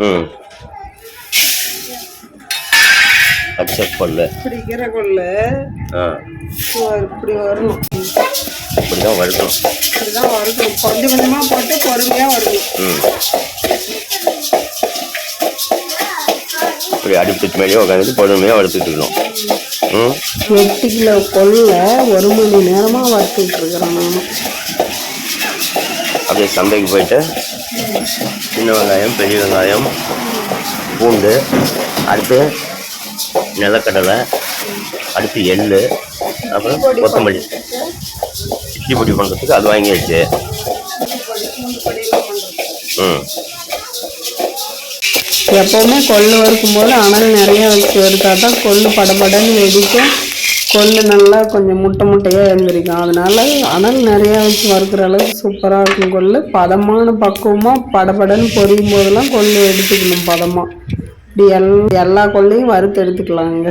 ம். பச்சை கொள்ளு பிடிக்கிற கொள்ளு. ஆ. இப்படி வரணும் இப்படி தான் வறுக்கணும் இப்படிதான் வறுக்கணும் கொஞ்சம் கொஞ்சமாக போட்டு பொறுமையாக வறுக்கணும் ம். இப்படி அடுப்பு மேலேயே உட்காந்துட்டு பொறுமையாக வறுத்துட்டு இருக்கணும். ம். எட்டு கிலோ கொள்ள ஒரு மணி நேரமாக வறுத்துட்டு இருக்கிறேன் நான். அப்படியே சந்தைக்கு போயிட்டு சின்ன வெங்காயம் பெரிய வெங்காயம் பூண்டு அடுத்து நிலக்கடலை அடுத்து எள் அப்புறம் கொத்தமல்லி. இட்லி பொடி பண்ணுறதுக்கு அது வாங்கியாச்சு ம். எப்போவுமே கொள்ளு வறுக்கும் போது அனல் நிறைய வச்சு வருதா தான் கொள்ளு படபடன்னு வெடிக்கும். கொள்ளு நல்லா கொஞ்சம் முட்டை முட்டையாக எழுந்திரிக்கும் அதனால அனல் நிறையா வச்சு வறுக்கிற அளவுக்கு சூப்பராக இருக்கும் கொள்ளு. பதமான பக்குவமாக படபடன்னு பொரியும் போதெல்லாம் கொள்ளு எடுத்துக்கணும் பதமாக இப்படி எல் எல்லா கொள்ளையும் வறுத்து எடுத்துக்கலாங்க.